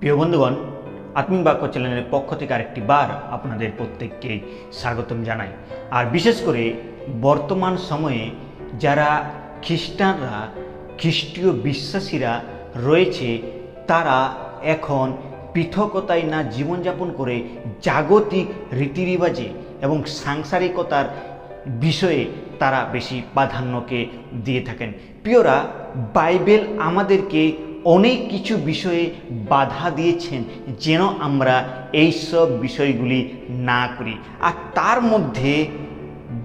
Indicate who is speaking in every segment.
Speaker 1: প্রিয় বন্ধুগণ আত্মিক বাক্য চ্যানেলের পক্ষ থেকে আরেকটি বার আপনাদের প্রত্যেককে স্বাগতম জানাই। আর বিশেষ করে বর্তমান সময়ে যারা খ্রিস্টানরা, খ্রিস্টীয় বিশ্বাসীরা রয়েছে, তারা এখন পৃথকতায় না জীবনযাপন করে জাগতিক রীতিরিবাজে এবং সাংসারিকতার বিষয়ে তারা বেশি প্রাধান্যকে দিয়ে থাকেন। প্রিয়রা, বাইবেল আমাদেরকে অনেক কিছু বিষয়ে বাধা দিয়েছেন যেন আমরা এই সব বিষয়গুলি না করি। আর তার মধ্যে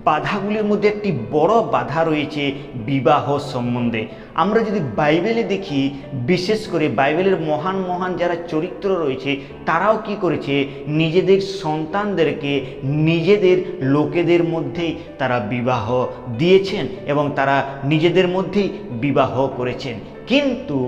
Speaker 1: বাধাগুলির মধ্যে একটি বড় বাধা রয়েছে বিবাহ সম্বন্ধে। আমরা যদি বাইবেলে দেখি, বিশেষ করে বাইবেলের মহান মহান যারা চরিত্র রয়েছে, তারাও কি করেছে? নিজেদের সন্তানদেরকে নিজেদের লোকেদের মধ্যেই তারা বিবাহ দিয়েছেন এবং তারা নিজেদের মধ্যেই বিবাহ করেছেন। কিন্তু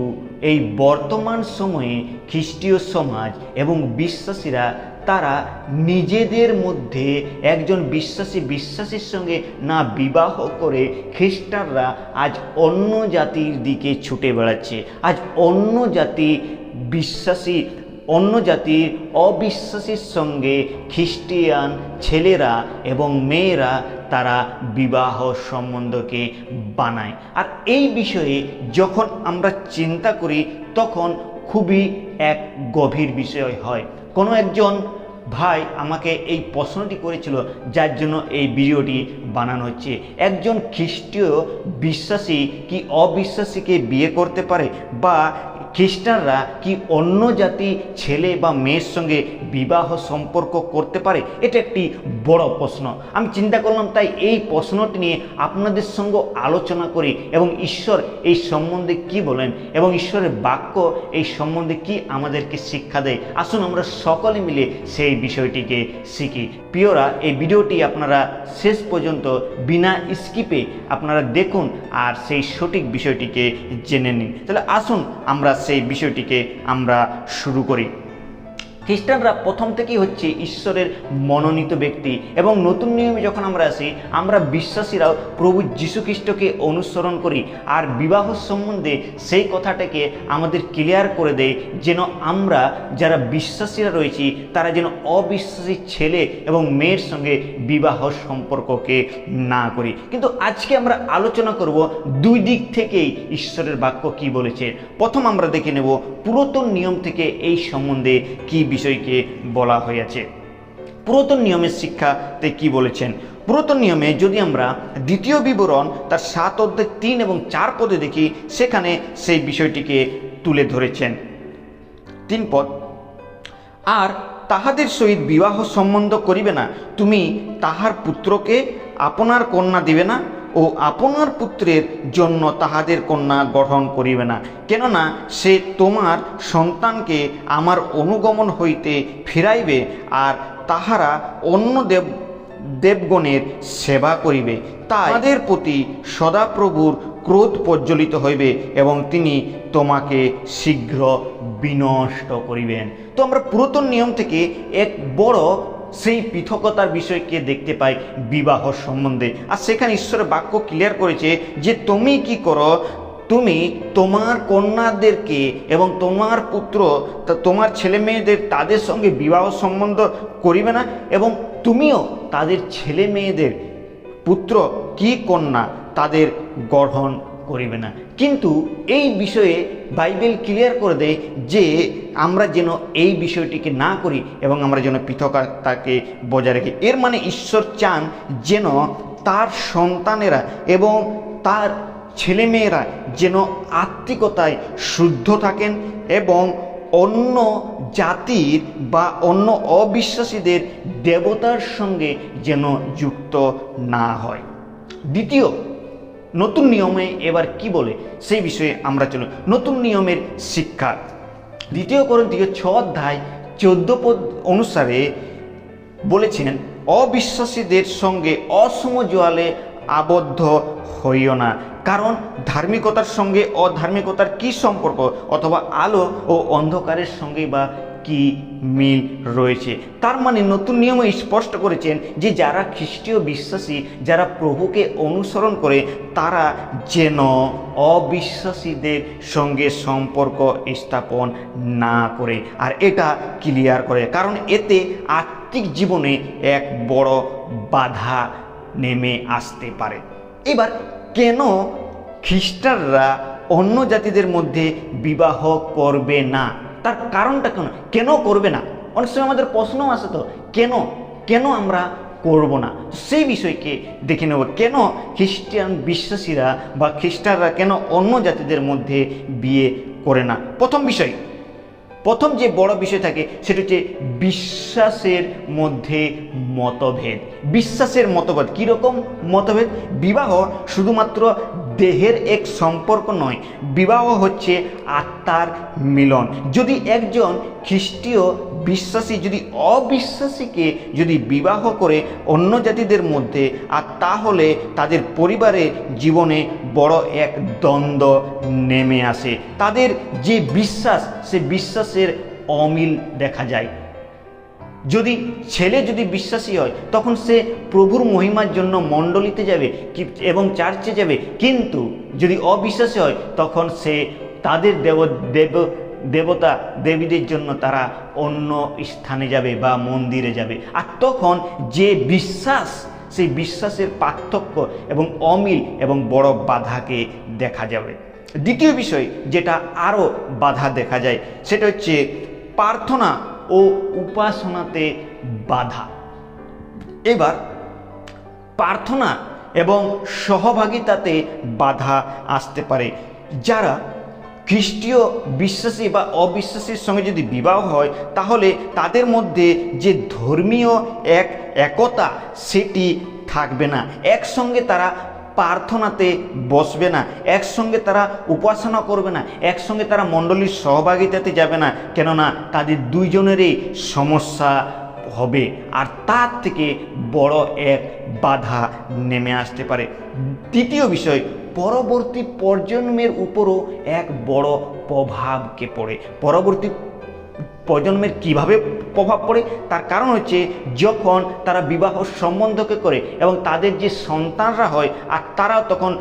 Speaker 1: এই বর্তমান সময়ে খ্রিস্টীয় সমাজ এবং বিশ্বাসীরা, তারা নিজেদের মধ্যে একজন বিশ্বাসী বিশ্বাসীর সঙ্গে না বিবাহ করে খ্রিস্টানরা আজ অন্য জাতির দিকে ছুটে বেড়াচ্ছে। আজ অন্য জাতি বিশ্বাসী, অন্য জাতির অবিশ্বাসীর সঙ্গে খ্রিস্টিয়ান ছেলেরা এবং মেয়েরা তারা বিবাহ সম্বন্ধকে বানায়। আর এই বিষয়ে যখন আমরা চিন্তা করি, তখন খুবই এক গভীর বিষয় হয়। কোনো একজন ভাই আমাকে এই প্রশ্নটি করেছিল, যার জন্য এই ভিডিওটি বানানো হচ্ছে। একজন খ্রিস্টীয় বিশ্বাসী কি অবিশ্বাসীকে বিয়ে করতে পারে বা খ্রিস্টানরা কি অন্য জাতি ছেলে বা মেয়ের সঙ্গে বিবাহ সম্পর্ক করতে পারে? এটা একটি বড় প্রশ্ন। আমি চিন্তা করলাম, তাই এই প্রশ্নটি নিয়ে আপনাদের সঙ্গে আলোচনা করি এবং ঈশ্বর এই সম্বন্ধে কি বলেন এবং ঈশ্বরের বাক্য এই সম্বন্ধে কি আমাদেরকে শিক্ষা দেয়। আসুন আমরা সকলে মিলে সেই বিষয়টিকে শিখি। প্রিয়রা, এই ভিডিওটি আপনারা শেষ পর্যন্ত বিনা স্কিপে আপনারা দেখুন আর সেই সঠিক বিষয়টিকে জেনে নিন। তাহলে আসুন আমরা সেই বিষয়টিকে আমরা শুরু করি। খ্রিস্টানরা প্রথম থেকেই হচ্ছে ঈশ্বরের মনোনীত ব্যক্তি এবং নতুন নিয়মে যখন আমরা আসি, আমরা বিশ্বাসীরাও প্রভু খ্রিস্টকে অনুসরণ করি আর বিবাহ সম্বন্ধে সেই কথাটাকে আমাদের ক্লিয়ার করে দেয় যেন আমরা যারা বিশ্বাসীরা রয়েছি, তারা যেন অবিশ্বাসী ছেলে এবং মেয়ের সঙ্গে বিবাহ সম্পর্ককে না করি। কিন্তু আজকে আমরা আলোচনা করব দুই দিক থেকেই ঈশ্বরের বাক্য কি বলেছে। প্রথম আমরা দেখে নেব পুরাতন নিয়ম থেকে এই সম্বন্ধে কি বিষয়কে বলা হয়েছে। পুরাতন নিয়মের শিক্ষাতে কি বলেছেন? পুরাতন নিয়মে যদি আমরা দ্বিতীয় বিবরণ তার সাত অধ্যায় তিন এবং চার পদে দেখি, সেখানে সেই বিষয়টিকে তুলে ধরেছেন। তিন পদ, আর তাহাদের সহিত বিবাহ সম্বন্ধ করিবে না। তুমি তাহার পুত্রকে আপনার কন্যা দিবে না? ও আপনার পুত্রের জন্য তাহাদের কন্যা গঠন করিবে না। কেননা সে তোমার সন্তানকে আমার অনুগমন হইতে ফিরাইবে আর তাহারা অন্য দেব, দেবগণের সেবা করিবে। তাদের প্রতি সদাপ্রভুর ক্রোধ প্রজ্বলিত হইবে এবং তিনি তোমাকে শীঘ্র বিনষ্ট করিবেন। তো আমরা পুরাতন নিয়ম থেকে এক বড় সেই পৃথকতার বিষয়কে দেখতে পাই বিবাহ সম্বন্ধে। আর সেখানে ঈশ্বরের বাক্য ক্লিয়ার করেছে যে তুমি কি করো? তুমি তোমার কন্যাদেরকে এবং তোমার পুত্র তোমার ছেলে মেয়েদের তাদের সঙ্গে বিবাহ সম্বন্ধ করিবে না? এবং তুমিও তাদের ছেলে মেয়েদের পুত্র কি কন্যা? তাদের গ্রহণ করিবে না। কিন্তু এই বিষয়ে বাইবেল ক্লিয়ার করে দেয় যে আমরা যেন এই বিষয়টিকে না করি এবং আমরা যেন পৃথকতাকে বজায় রাখি। এর মানে ঈশ্বর চান যেন তার সন্তানেরা এবং তার ছেলেমেয়েরা যেন আত্মিকতায় শুদ্ধ থাকেন এবং অন্য জাতির বা অন্য অবিশ্বাসীদের দেবতার সঙ্গে যেন যুক্ত না হয়। দ্বিতীয় নতুন নিয়মে এবার কি বলে? সেই বিষয়ে আমরা চলো নতুন নিয়মের শিক্ষা। দ্বিতীয় করন্তীয় ছ অধ্যায় চোদ্দ পদ অনুসারে বলেছেন, অবিশ্বাসীদের সঙ্গে অসম জোয়ালে আবদ্ধ হইও না। কারণ ধার্মিকতার সঙ্গে অধার্মিকতার কি সম্পর্ক? অথবা আলো ও অন্ধকারের সঙ্গে বা কি মিল রয়েছে? তার মানে নতুন নিয়মে স্পষ্ট করেছেন যে যারা খ্রিস্টীয় বিশ্বাসী, যারা প্রভুকে অনুসরণ করে, তারা যেন অবিশ্বাসীদের সঙ্গে সম্পর্ক স্থাপন না করে। আর এটা ক্লিয়ার করে, কারণ এতে আত্মিক জীবনে এক বড় বাধা নেমে আসতে পারে। এবার কেন খ্রিস্টানরা অন্য জাতিদের মধ্যে বিবাহ করবে না? তার কারণটা কেন? কেন করবে না? অনেক সময় আমাদের প্রশ্ন আসে তো, কেন? কেন আমরা করব না? সেই বিষয়কে দেখে নেব। কেন খ্রিস্টান বিশ্বাসীরা বা খ্রিস্টানরা কেন অন্য জাতিদের মধ্যে বিয়ে করে না? প্রথম বিষয়, প্রথম যে বড় বিষয় থাকে সেটা হচ্ছে বিশ্বাসের মধ্যে মতভেদ। বিশ্বাসের মতভেদ কীরকম মতভেদ? বিবাহ শুধুমাত্র দেহের এক সম্পর্ক নয়। বিবাহ হচ্ছে আত্মার মিলন। যদি একজন খ্রিস্টীয় বিশ্বাসী, যদি অবিশ্বাসীকে যদি বিবাহ করে অন্য জাতিদের মধ্যে, আর তাহলে তাদের পরিবারের জীবনে বড় এক দ্বন্দ্ব নেমে আসে। তাদের যে বিশ্বাস, সে বিশ্বাসের অমিল দেখা যায়। যদি ছেলে যদি বিশ্বাসী হয়, তখন সে প্রভুর মহিমার জন্য মণ্ডলীতে যাবে এবং চার্চে যাবে। কিন্তু যদি অবিশ্বাসী হয়, তখন সে তাদের দেব দেব, দেবতা দেবীদের জন্য তারা অন্য স্থানে যাবে বা মন্দিরে যাবে। আর তখন যে বিশ্বাস, সেই বিশ্বাসের পার্থক্য এবং অমিল এবং বড় বাধাকে দেখা যাবে। দ্বিতীয় বিষয় যেটা আরও বাধা দেখা যায়, সেটা হচ্ছে প্রার্থনা। ও উপাসনাতে বাধা। এবার প্রার্থনা এবং সহভাগিতাতে বাধা আসতে পারে। যারা খ্রিস্টীয় বিশ্বাসী বা অবিশ্বাসীর সঙ্গে যদি বিবাহ হয়, তাহলে তাদের মধ্যে যে ধর্মীয় এক একতা, সেটি থাকবে না। একসঙ্গে তারা প্রার্থনাতে বসবে না। একসঙ্গে তারা উপাসনা করবে না। একসঙ্গে তারা মণ্ডলীর সহভাগিতাতে যাবে না। কেননা তাদের দুইজনেরই সমস্যা হবে। আর তার থেকে বড় এক বাধা নেমে আসতে পারে। দ্বিতীয় বিষয়, পরবর্তী প্রজন্মের উপরও এক বড় প্রভাবকে পড়ে। পরবর্তী প্রজন্মের কীভাবে প্রভাব পড়ে। তার কারণ হচ্ছে যখন তারা বিবাহ সম্বন্ধকে করে এবং তাদের যে সন্তানরা হয় আর তারাও তখন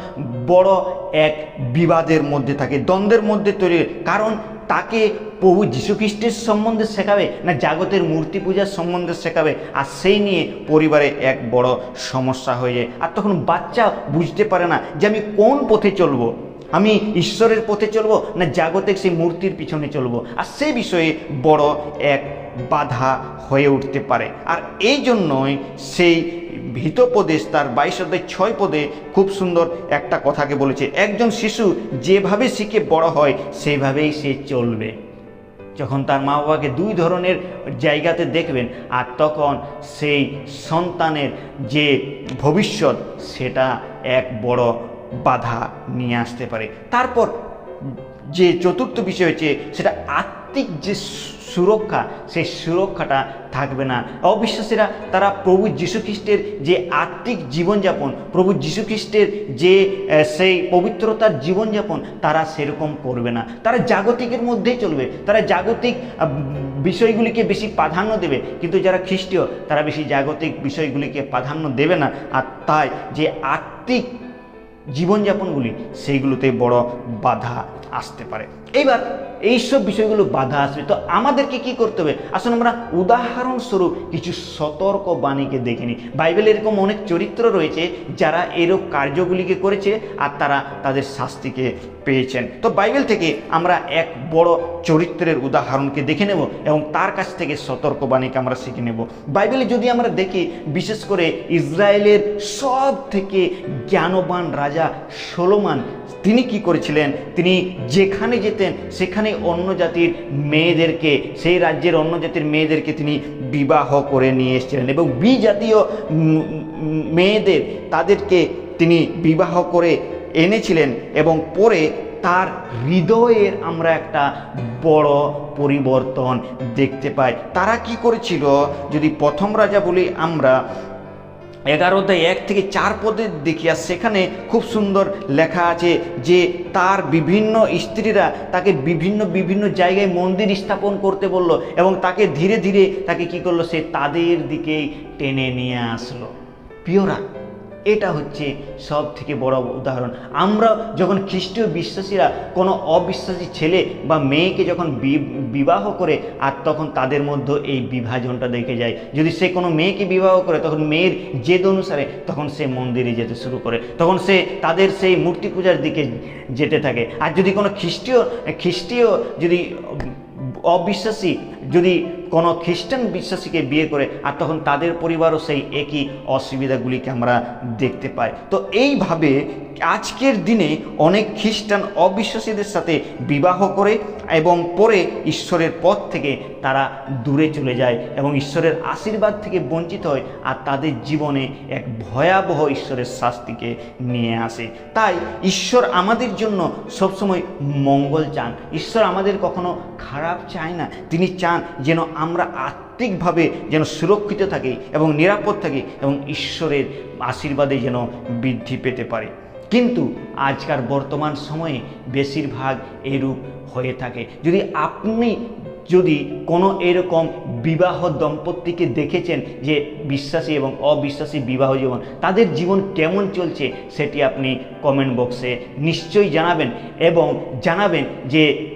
Speaker 1: বড় এক বিবাদের মধ্যে থাকে, দ্বন্দ্বের মধ্যে তৈরি কারণ তাকে প্রভু যীশুখ্রিস্টের সম্বন্ধে শেখাবে না জাগতের মূর্তি পূজার সম্বন্ধে শেখাবে? আর সেই নিয়ে পরিবারে এক বড় সমস্যা হয়ে যায়। আর তখন বাচ্চা বুঝতে পারে না যে আমি কোন পথে চলবো? আমি ঈশ্বরের পথে চলবো না জাগতিক সেই মূর্তির পিছনে চলবো? আর সে বিষয়ে বড় এক বাধা হয়ে উঠতে পারে। আর এই জন্যই সেই ভীতপদেশ তার বাইশ অধ্যায় ছয় পদে খুব সুন্দর একটা কথাকে বলেছে, একজন শিশু যেভাবে শিখে বড় হয়, সেইভাবেই সে চলবে। যখন তার মা বাবাকে দুই ধরনের জায়গাতে দেখবেন, আর তখন সেই সন্তানের যে ভবিষ্যৎ, সেটা এক বড় বাধা নিয়ে আসতে পারে। তারপর যে চতুর্থ বিষয় হচ্ছে, সেটা আত্মিক যে সুরক্ষা, সেই সুরক্ষাটা থাকবে না। অবিশ্বাসীরা, তারা প্রভু যীশুখ্রিস্টের যে আত্মিক জীবনযাপন, প্রভু যীশুখ্রিস্টের যে সেই পবিত্রতার জীবনযাপন, তারা সেরকম করবে না। তারা জাগতিকের মধ্যেই চলবে। তারা জাগতিক বিষয়গুলিকে বেশি প্রাধান্য দেবে। কিন্তু যারা খ্রিস্টীয়, তারা বেশি জাগতিক বিষয়গুলিকে প্রাধান্য দেবে না। আর তাই যে আত্মিক জীবনযাপনগুলি, সেইগুলোতে বড় বাধা আসতে পারে। এইবার এইসব বিষয়গুলো বাধা আসবে। তো আমাদেরকে কি করতে হবে? আসলে আমরা উদাহরণস্বরূপ কিছু সতর্ক বাণীকে দেখে নিই। বাইবেলে এরকম অনেক চরিত্র রয়েছে যারা এরূপ কার্যগুলিকে করেছে আর তারা তাদের শাস্তিকে পেয়েছেন। তো বাইবেল থেকে আমরা এক বড় চরিত্রের উদাহরণকে দেখে নেব এবং তার কাছ থেকে সতর্কবাণীকে আমরা শিখে নেব। বাইবেলে যদি আমরা দেখি, বিশেষ করে ইসরায়েলের সব থেকে জ্ঞানবান রাজা সোলোমান, তিনি কি করেছিলেন? তিনি যেখানে যেতেন সেখানে অন্য জাতির মেয়েদেরকে, সেই রাজ্যের অন্য জাতির মেয়েদেরকে তিনি বিবাহ করে নিয়ে এসেছিলেন এবং বিজাতীয় মেয়েদের তাদেরকে তিনি বিবাহ করে এনেছিলেন এবং পরে তার হৃদয়ের আমরা একটা বড় পরিবর্তন দেখতে পাই। তারা কি করেছিল? যদি প্রথম রাজা বলি আমরা এগারো অধ্যায় এক থেকে চার পদের দেখি আর সেখানে খুব সুন্দর লেখা আছে যে তার বিভিন্ন স্ত্রীরা তাকে বিভিন্ন বিভিন্ন জায়গায় মন্দির স্থাপন করতে বলল এবং তাকে ধীরে ধীরে তাকে কি করল সে তাদের দিকেই টেনে নিয়ে আসলো। পিওরা এটা হচ্ছে সব থেকে বড় উদাহরণ। আমরা যখন খ্রিস্টীয় বিশ্বাসীরা কোনো অবিশ্বাসী ছেলে বা মেয়েকে যখন বিবাহ করে, আর তখন তাদের মধ্যে এই বিভাজনটা দেখে যায়। যদি সে কোনো মেয়েকে বিবাহ করে, তখন মেয়ের জেদ অনুসারে তখন সে মন্দিরে যেতে শুরু করে। তখন সে তাদের সেই মূর্তি পূজার দিকে যেতে থাকে। আর যদি কোনো খ্রিস্টীয় খ্রিস্টীয় যদি অবিশ্বাসী যদি কোনো খ্রিস্টান বিশ্বাসীকে বিয়ে করে আর তখন তাদের পরিবারও সেই একই অসুবিধাগুলিকে আমরা দেখতে পাই। তো এইভাবে আজকের দিনে অনেক খ্রিস্টান অবিশ্বাসীদের সাথে বিবাহ করে এবং পরে ঈশ্বরের পথ থেকে তারা দূরে চলে যায় এবং ঈশ্বরের আশীর্বাদ থেকে বঞ্চিত হয় আর তাদের জীবনে এক ভয়াবহ ঈশ্বরের শাস্তিকে নিয়ে আসে। তাই ঈশ্বর আমাদের জন্য সবসময় মঙ্গল চান। ঈশ্বর আমাদের কখনো খারাপ চায় না। তিনি চান যেন আমরা আত্মিকভাবে যেন সুরক্ষিত থাকি এবং নিরাপদ থাকি এবং ঈশ্বরের আশীর্বাদে যেন বৃদ্ধি পেতে পারে। কিন্তু আজকার বর্তমান সময়ে বেশিরভাগ এরূপ হয়ে থাকে। যদি আপনি যদি কোনো এরকম বিবাহ দম্পতিকে দেখেছেন যে বিশ্বাসী এবং অবিশ্বাসী বিবাহ জীবন, তাদের জীবন কেমন চলছে সেটি আপনি কমেন্ট বক্সে নিশ্চয়ই জানাবেন এবং জানাবেন যে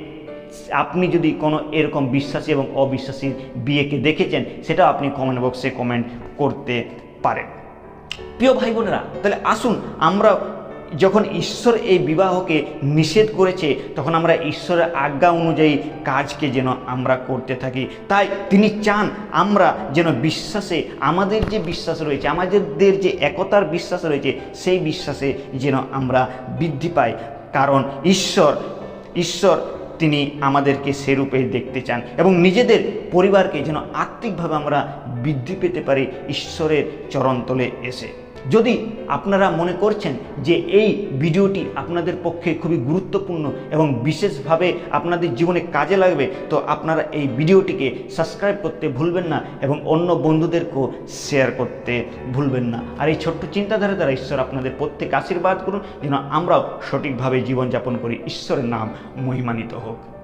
Speaker 1: আপনি যদি কোনো এরকম বিশ্বাসী এবং অবিশ্বাসী বিয়েকে দেখেছেন, সেটাও আপনি কমেন্ট বক্সে কমেন্ট করতে পারেন। প্রিয় ভাই বোনেরা, তাহলে আসুন আমরা যখন ঈশ্বর এই বিবাহকে নিষেধ করেছে, তখন আমরা ঈশ্বরের আজ্ঞা অনুযায়ী কাজকে যেন আমরা করতে থাকি। তাই তিনি চান আমরা যেন বিশ্বাসে, আমাদের যে বিশ্বাস রয়েছে আমাদের যে একতার বিশ্বাস রয়েছে, সেই বিশ্বাসে যেন আমরা বৃদ্ধি পাই। কারণ ঈশ্বর ঈশ্বর তিনি আমাদেরকে সেরূপে দেখতে চান এবং নিজেদের পরিবারকে যেন আত্মিকভাবে আমরা বৃদ্ধি পেতে পারি ঈশ্বরের চরণতলে এসে। যদি আপনারা মনে করছেন যে এই ভিডিওটি আপনাদের পক্ষে খুবই গুরুত্বপূর্ণ এবং বিশেষভাবে আপনাদের জীবনে কাজে লাগবে, তো আপনারা এই ভিডিওটিকে সাবস্ক্রাইব করতে ভুলবেন না এবং অন্য বন্ধুদেরকেও শেয়ার করতে ভুলবেন না। আর এই ছোট্ট চিন্তাধারা দ্বারা ঈশ্বর আপনাদের প্রত্যেক আশীর্বাদ করুন, যেন আমরাও সঠিকভাবে জীবনযাপন করি, ঈশ্বরের নাম মহিমানিত হোক।